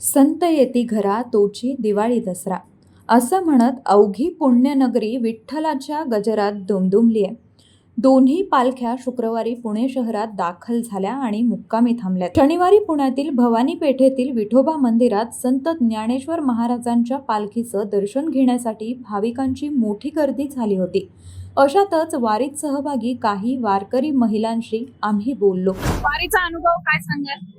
संत येती घरा तोची दिवाळी दसरा. असं म्हणत अवघी पुण्यनगरी विठ्ठलाच्या गजरात दुमदुमली आहे दोन्ही पालख्या शुक्रवारी पुणे शहरात दाखल झाल्या आणि मुक्कामी थांबल्या शनिवारी पुण्यातील भवानी पेठेतील विठोबा मंदिरात संत ज्ञानेश्वर महाराजांच्या पालखीचं दर्शन घेण्यासाठी भाविकांची मोठी गर्दी झाली होती. अशातच वारीत सहभागी काही वारकरी महिलांशी आम्ही बोललो. वारीचा अनुभव काय सांगाल?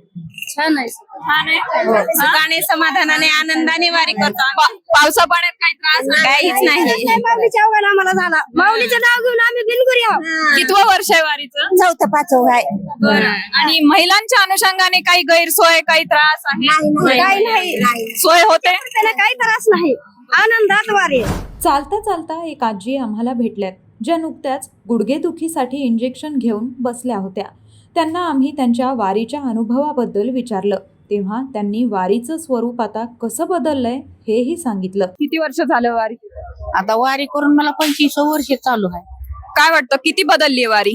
छान आहे हो. सुखाने समाधानाने आनंदाने वारी करतो पावसा पाण्यात काही त्रास नाही. काहीच नाही. माऊलीच्या अवघड आम्हाला झाला. माऊलीचं नाव घेऊन आम्ही बिनगुरी आहोत. कितवं वर्ष आहे वारीचं? चौथं पाचवं आहे. बरं. आणि महिलांच्या अनुषंगाने काही गैरसोय काही त्रास आहे? काही नाही. सोय होते? त्याला काही त्रास नाही. आनंदात वारी आहे. चालता चालता एक आजी आम्हाला भेटल्यात. ज्या नुकत्याच गुडघेदुखीसाठी इंजेक्शन घेऊन बसल्या होत्या. त्यांना आम्ही त्यांच्या वारीच्या अनुभवाबद्दल विचारलं. तेव्हा त्यांनी वारीचं स्वरूप आता कसं बदललंय हेही सांगितलं. किती वर्ष झालं वारी? आता वारी करून मला पंचवीस वर्ष चालू आहे. काय वाटतं किती बदलली आहे वारी?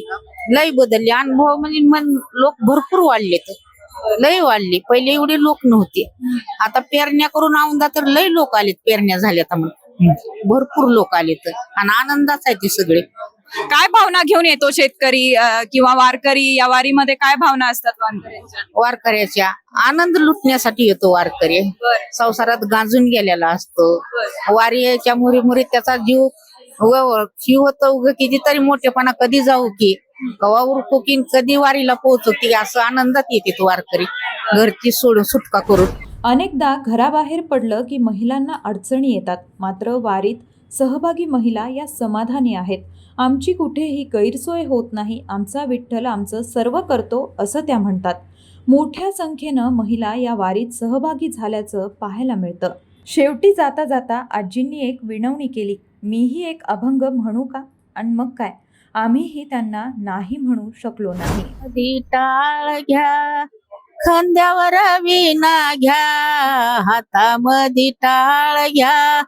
लय बदलले. अनुभव म्हणजे मन लोक भरपूर वाढले तर. लय वाढले. पहिले एवढे लोक नव्हते. आता पेरण्या करून औंदा तर लय लोक आलेत. पेरण्या झाल्यात मग भरपूर लोक आलेत. आणि आनंदाच आहे ते सगळे. काय भावना घेऊन येतो शेतकरी अं, किंवा वारकरी? या वारीमध्ये काय भावना असतात वारकऱ्यांच्या? वारकऱ्याच्या. आनंद लुटण्यासाठी येतो वारकरी. संसारात गांजून गेलेला असतो. वारीच्या मुरी मुरी त्याचा जीव होत उग कितीतरी मोठेपणा. कधी जाऊ की? कवा उरकू की? कधी वारीला पोहोचू की? असं आनंदात येते तो वारकरी. घरची सोडून सुटका करून. अनेकदा घराबाहेर पडलं की महिलांना अडचणी येतात. मात्र वारीत सहभागी महिला या समाधानी आहेत. आमची कुठेही गैरसोय होत नाही. आमचा विठ्ठल आमचं सर्व करतो असं त्या म्हणतात. मोठ्या संख्येनं महिला या वारीत सहभागी झाल्याचं पाहायला मिळतं. शेवटी जाता जाता आजींनी एक विनवणी केली. मीही एक अभंग म्हणू का? आणि मग काय? आम्हीही त्यांना नाही म्हणू शकलो नाही. टाळ घ्या खांद्यावर विना घ्या हातामध्ये टाळ घ्या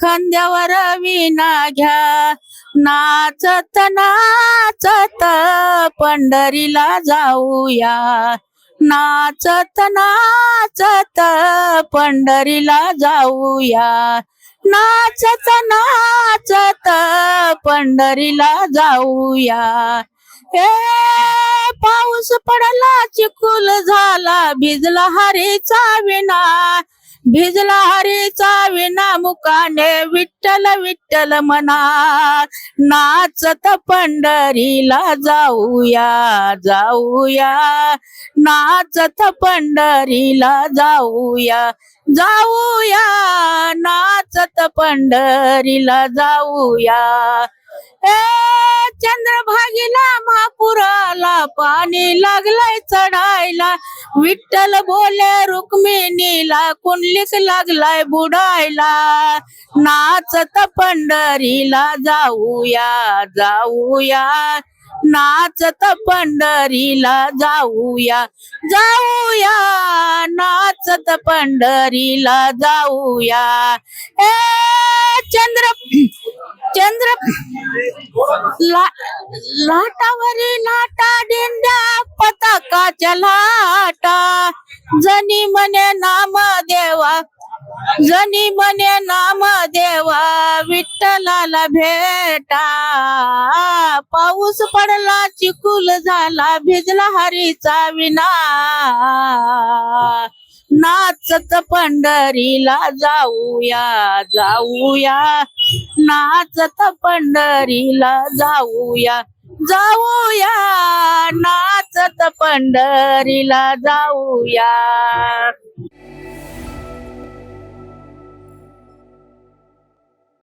खांद्यावर विना घ्या. नाचत नाचत पंढरीला जाऊया. नाचत नाचत पंढरीला जाऊया. नाचत नाचत पंढरीला जाऊया. हे पाऊस पडला चिखल झाला भिजला हरीचा विना भिजला हरीचा विना मुकाने विठ्ठल विठ्ठल म्हणा नाचत पंढरीला जाऊया जाऊया. नाचत पंढरीला जाऊया जाऊया. नाचत पंढरीला जाऊया. चंद्रभागीला महापुराला पाणी लागलाय चढायला. विठ्ठल बोले रुक्मिणीला कुंडलीक लागलाय बुडायला. नाचत पंढरीला जाऊया जाऊया. नाचत पंढरीला जाऊया जाऊया. नाचत पंढरीला जाऊया. ए चंद्र चंद्र ला लाटावरी लाटा दिंड्या पताकाच्या लाटा. जनी म्हणे नाम देवा जनी म्हणे नाम देवा विठ्ठलाला भेटा. पाऊस पडला चिकुल झाला भिजला हरीचा विना नाचत पंढरीला जाऊया जाऊया. नाचत पंढरीला जाऊया जाऊया. नाचत पंढरीला जाऊया.